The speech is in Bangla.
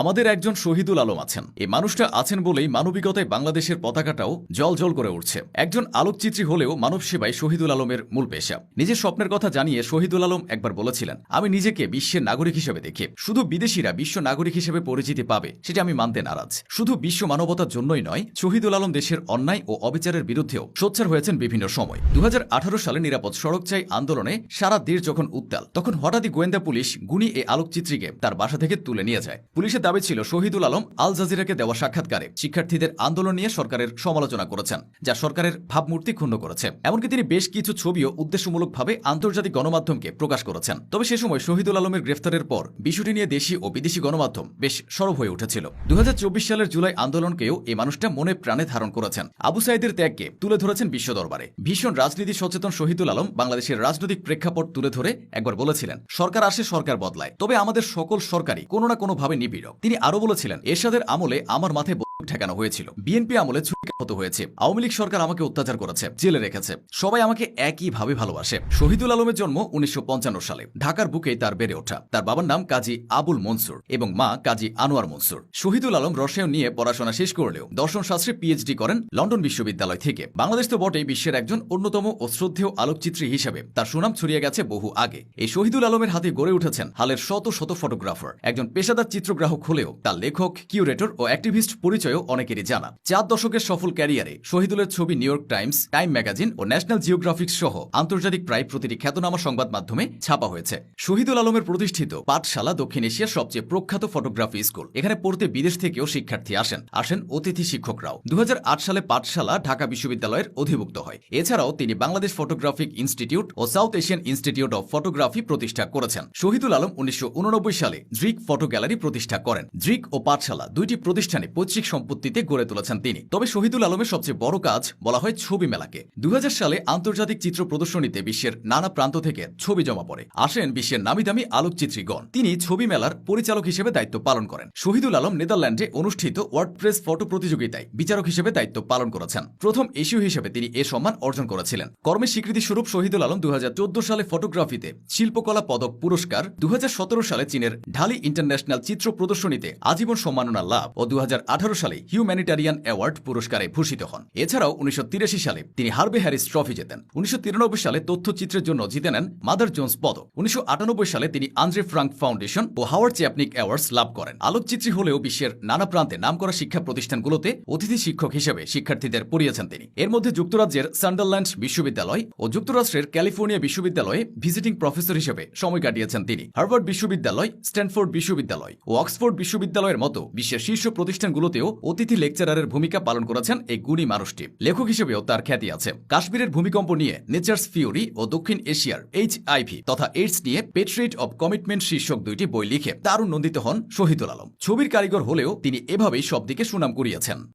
আমাদের একজন শহীদুল আলম আছেন। এই মানুষটা আছেন বলেই মানবিকতায় বাংলাদেশের পতাকাটাও জল জল করে উঠছে। একজন আলোকচিত্রী হলেও মানব সেবায় শহীদুল আলমের মূল পেশা। নিজের স্বপ্নের কথা জানিয়ে শহীদুল আলম একবার বলেছিলেন, আমি নিজেকে বিশ্বের নাগরিক হিসেবে দেখি। শুধু বিদেশিরা বিশ্ব নাগরিক হিসেবে পরিচিতি পাবে, সেটা আমি মানতে নারাজ। শুধু বিশ্ব মানবতার জন্যই নয়, শহীদুল আলম দেশের অন্যায় ও অবিচারের বিরুদ্ধেও সোচ্চার হয়েছেন বিভিন্ন সময়। দু হাজার আঠারো সালে নিরাপদ সড়ক চাই আন্দোলনে সারা দেশ যখন উত্তাল, তখন হঠাৎই গোয়েন্দা পুলিশ গুণী এই আলোকচিত্রীকে তার বাসা থেকে তুলে নিয়ে যায়। পুলিশের দাবি ছিল শহীদুল আলম আল জাজিরাকে দেওয়া সাক্ষাৎকারে শিক্ষার্থীদের আন্দোলন নিয়ে সরকারের সমালোচনা করেছেন, যা সরকারের ভাবমূর্তি ক্ষুণ্ণ করেছে। এমনকি তিনি বেশ কিছু ছবিও উদ্দেশ্যমূলকভাবে আন্তর্জাতিক গণমাধ্যমকে প্রকাশ করেছেন। তবে সে সময় শহীদুল আলমের গ্রেফতারের পর বিষয়টি নিয়ে দেশি ও বিদেশি গণমাধ্যম বেশ সরব হয়ে উঠেছিল। দুই হাজার চব্বিশ সালের জুলাই আন্দোলনকেও এই মানুষটা মনে প্রাণে ধারণ করেছেন। আবু সাইদের ত্যাগকে তুলে ধরেছেন বিশ্ব দরবারে। ভীষণ রাজনীতি সচেতন শহীদুল আলম বাংলাদেশের রাজনৈতিক প্রেক্ষাপট তুলে ধরে একবার বলেছিলেন, সরকার আসে, সরকার বদলায়। তবে আমাদের সকল সরকারই কোনো না কোনোভাবে নিবিড়। তিনি আরও বলেছিলেন এরশাদের আমলে আমার মাথায় ঠেকানো হয়েছিল। বিএনপি আমলে হতে হয়েছে। আওয়ামী লীগ সরকার আমাকে অত্যাচার করেছে, জেলে রেখেছে। সবাই আমাকে একইভাবে ভালোবাসে। শহীদুল আলমের জন্ম উনিশশো পঞ্চান্ন সালে। ঢাকার বুকেই তার বেড়ে ওঠা। তার বাবার নাম কাজী আবুল মনসুর এবং মা কাজী আনোয়ার মনসুর। শহীদুল আলম রসায়ন নিয়ে পড়াশোনা শেষ করলেও দর্শন শাস্ত্রে পিএইচডি করেন লন্ডন বিশ্ববিদ্যালয় থেকে। বাংলাদেশ তো বটেই বিশ্বের একজন অন্যতম ও শ্রদ্ধেয় আলোকচিত্রী হিসেবে। তার সুনাম ছড়িয়ে গেছে বহু আগে। এই শহীদুল আলমের হাতে গড়ে উঠেছেন হালের শত শত ফটোগ্রাফার। একজন পেশাদার চিত্রগ্রাহক হলেও তার লেখক, কিউরেটর ও অ্যাক্টিভিস্ট পরিচয়ও অনেকেরই জানা। চার দশকের সফল ক্যারিয়ারে শহীদুলের ছবি New York Times, Time magazine ও ন্যাশনাল জিওগ্রাফিক্স সহ আন্তর্জাতিক প্রায় প্রতিটি খ্যাতনামা সংবাদ মাধ্যমে ছাপা হয়েছে। শহীদুল আলমের প্রতিষ্ঠিত পাঠশালা দক্ষিণ এশিয়ার সবচেয়ে প্রখ্যাত ফটোগ্রাফি স্কুল। এখানে পড়তে বিদেশ থেকেও শিক্ষার্থী আসেন। আসেন অতিথি শিক্ষকরাও। দু সালে পাঠশালা ঢাকা বিশ্ববিদ্যালয়ের অধিভুক্ত হয়। এছাড়াও তিনি Bangladesh photographic institute O South Asian Institute of Photography প্রতিষ্ঠা করেছেন। শহীদুল আলম উনিশশো উননব্বই সালে ড্রিক ফটো গ্যালারি প্রতিষ্ঠা করেন। ড্রিক ও পাঠশালা দুইটি প্রতিষ্ঠানে পৈতৃক সম্পত্তিতে গড়ে তুলেছেন তিনি। তবে শহীদুল আলমের সবচেয়ে বড় কাজ বলা হয় ছবি মেলাকে। দু হাজার সালে আন্তর্জাতিক চিত্র প্রদর্শনীতে বিশ্বের নানা প্রান্ত থেকে ছবি জমা পড়ে। আসেন বিশ্বের নামি দামি আলোকচিত্রীগণ। তিনি ছবি মেলার পরিচালক হিসেবে দায়িত্ব পালন করেন। শহীদুল আলম নেদারল্যান্ডে অনুষ্ঠিত ওয়ার্ডপ্রেস ফটো প্রতিযোগিতায় বিচারক হিসেবে দায়িত্ব পালন করেছেন। প্রথম এশীয় হিসেবে তিনি এ সম্মান অর্জন করেছিলেন। কর্মের স্বীকৃতি স্বরূপ শহীদুল আলম দুই হাজার চোদ্দ সালে ফটোগ্রাফিতে শিল্পকলা পদক পুরস্কার দু হাজার সতেরো সালে চীনের ঢালি ইন্টারন্যাশনাল চিত্র প্রদর্শনীতে আজীবন সম্মাননা লাভ ও দু হাজার আঠারো সালে হিউম্যানিটারিয়ান অ্যাওয়ার্ড পুরস্কারে ভূষিত হন। এছাড়াও উনিশশো তিরাশি সালে তিনি হার্বে হ্যারিস ট্রফি জেতেন। উনিশশো তিরানব্বই সালে তথ্যচিত্রের জন্য জিতে নেন মাদার জোন্স পদক। উনিশশো আটানব্বই সালে তিনি আন্দ্রে ফ্রাঙ্ক ফাউন্ডেশন ও হাওয়ার্ড চ্যাপনিক অ্যাওয়ার্ডস লাভ করেন। আলোকচিত্রী হলেও বিশ্বের নানা প্রান্তে নামকরা শিক্ষা প্রতিষ্ঠানগুলোতে অতিথি শিক্ষক হিসেবে শিক্ষার্থীদের পড়িয়েছেন তিনি। এর মধ্যে যুক্তরাজ্যের সান্ডারল্যান্ড বিশ্ববিদ্যালয় ও যুক্তরাষ্ট্রের ক্যালিফোর্নিয়া বিশ্ববিদ্যালয়ে ভিজিটিং প্রফেসর হিসেবে সময় কাটিয়েছেন তিনি। হার্ভার্ড বিশ্ববিদ্যালয়, স্ট্যানফোর্ড বিশ্ববিদ্যালয় ও অক্সফোর্ড বিশ্ববিদ্যালয়ের মতো বিশ্বের শীর্ষ প্রতিষ্ঠানগুলোতেও অতিথি লেকচারারের ভূমিকা পালন করেছেন এই গুণী মানুষটি। লেখক হিসেবেও তার খ্যাতি আছে। কাশ্মীরের ভূমিকম্প নিয়ে নেচার্স ফিউরি ও দক্ষিণ এশিয়ার এইচ আইভি তথা এইডস নিয়ে পেট্রেট অব কমিটমেন্ট শীর্ষক দুইটি বই লিখে দারুণ নন্দিত হন শহীদুল আলম। ছবির কারিগর হলেও তিনি এভাবেই সবদিকে সুনাম কুড়িয়েছেন।